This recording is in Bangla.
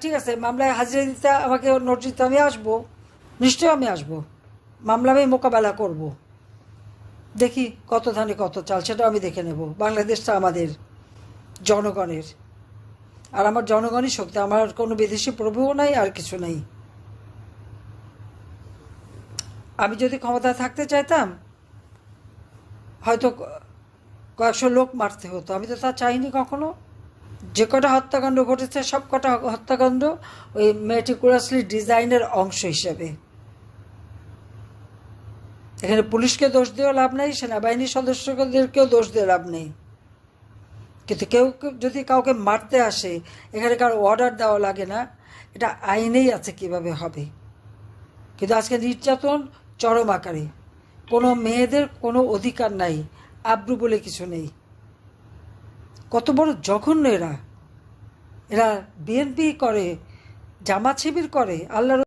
ঠিক আছে, মামলায় হাজিরা দিতে আমাকে নোটিশ দিতে আমি আসব। নিশ্চয়ই আমি আসব। মামলা আমি মোকাবেলা করব। দেখি কত ধানে কত চাল, সেটাও আমি দেখে নেব। বাংলাদেশটা আমাদের জনগণের। আর আমার জনগণই শক্তি, আমার কোনো বিদেশি প্রভুও নাই, আর কিছু নাই। আমি যদি ক্ষমতায় থাকতে চাইতাম, হয়তো কয়েকশো লোক মারতে হতো। আমি তো তা চাইনি কখনো। যে কটা হত্যাকাণ্ড ঘটেছে, সব কটা হত্যাকাণ্ড ওই মেটিকুলাসলি ডিজাইনের অংশ হিসেবে। এখানে পুলিশকে দোষ দিয়েও লাভ নেই, সেনাবাহিনীর সদস্যদেরকেও দোষ দিয়ে লাভ নেই। কিন্তু কেউ যদি কাউকে মারতে আসে, এখানে কারও অর্ডার দেওয়া লাগে না, এটা আইনেই আছে কীভাবে হবে। কিন্তু আজকে নির্যাতন চরম আকারে। কোনো মেয়েদের কোনো অধিকার নাই, আব্রু বলে কিছু নেই। কত বড় জঘন্য এরা। এরা বিএনপি করে জামাত শিবির করে আল্লাহর